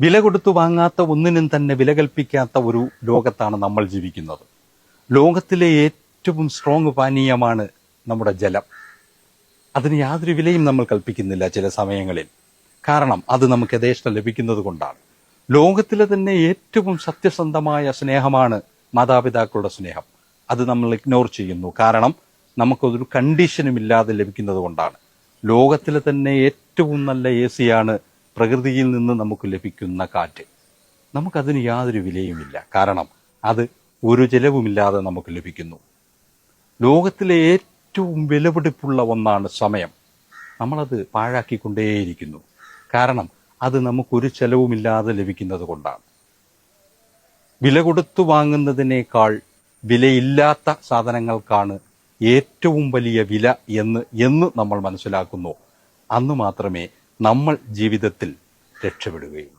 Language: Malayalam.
വില കൊടുത്തു വാങ്ങാത്ത ഒന്നിനും തന്നെ വില കൽപ്പിക്കാത്ത ഒരു ലോകത്താണ് നമ്മൾ ജീവിക്കുന്നത്. ലോകത്തിലെ ഏറ്റവും സ്ട്രോങ് പാനീയമാണ് നമ്മുടെ ജലം. അതിന് യാതൊരു വിലയും നമ്മൾ കൽപ്പിക്കുന്നില്ല ചില സമയങ്ങളിൽ. കാരണം അത് നമുക്ക് യഥേഷ്ടം ലഭിക്കുന്നത് കൊണ്ടാണ്. ലോകത്തിലെ തന്നെ ഏറ്റവും സത്യസന്ധമായ സ്നേഹമാണ് മാതാപിതാക്കളുടെ സ്നേഹം. അത് നമ്മൾ ഇഗ്നോർ ചെയ്യുന്നു. കാരണം നമുക്കതൊരു കണ്ടീഷനും ഇല്ലാതെ ലഭിക്കുന്നത് കൊണ്ടാണ്. ലോകത്തിലെ തന്നെ ഏറ്റവും നല്ല എ സിയാണ് പ്രകൃതിയിൽ നിന്ന് നമുക്ക് ലഭിക്കുന്ന കാറ്റ്. നമുക്കതിന് യാതൊരു വിലയുമില്ല. കാരണം അത് ഒരു ചെലവുമില്ലാതെ നമുക്ക് ലഭിക്കുന്നു. ലോകത്തിലെ ഏറ്റവും വിലപിടിപ്പുള്ള ഒന്നാണ് സമയം. നമ്മളത് പാഴാക്കിക്കൊണ്ടേയിരിക്കുന്നു. കാരണം അത് നമുക്കൊരു ചെലവുമില്ലാതെ ലഭിക്കുന്നത് കൊണ്ടാണ്. വില കൊടുത്തു വാങ്ങുന്നതിനേക്കാൾ വിലയില്ലാത്ത സാധനങ്ങൾക്കാണ് ഏറ്റവും വലിയ വില എന്ന് എന്ന് നമ്മൾ മനസ്സിലാക്കുന്നു. അന്ന് മാത്രമേ നമ്മൾ ജീവിതത്തിൽ രക്ഷപ്പെടുകയുള്ളൂ